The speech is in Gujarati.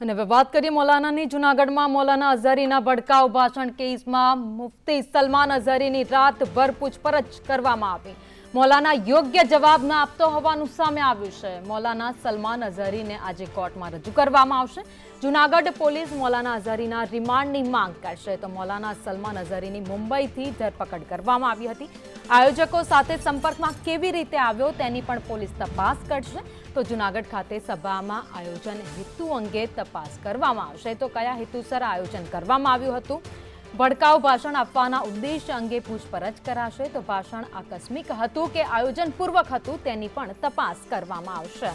અને હવે વાત કરીએ મૌલાનાની, જૂનાગઢમાં મૌલાના અઝહરીના ભડકાઉ ભાષણ કેસમાં મુફતી સલમાન અઝહરીની રાતભર પૂછપરછ કરવામાં આવી. મૌલાના યોગ્ય જવાબ ન આપતો હોવાનું સામે આવ્યું છે. મૌલાના સલમાન અઝહરીને આજે કોર્ટમાં રજૂ કરવામાં આવશે. જૂનાગઢ પોલીસ મૌલાના અઝહરીના રિમાન્ડની માંગ કરશે. તો મૌલાના સલમાન અઝહરીની મુંબઈથી ધરપકડ કરવામાં આવી હતી. આયોજકો સાથે સંપર્કમાં કેવી રીતે આવ્યો તેની પણ પોલીસ તપાસ કરશે. તો જૂનાગઢ ખાતે સભામાં આયોજન હેતુ અંગે તપાસ કરવામાં આવશે. તો કયા હેતુસર આયોજન કરવામાં આવ્યું હતું? ભડકાઉ ભાષણ આપવાના ઉદ્દેશ્ય અંગે પૂછપરછ કરાશે તો ભાષણ આકસ્મિક હતું કે આયોજનપૂર્વક હતું તેની પણ તપાસ કરવામાં આવશે.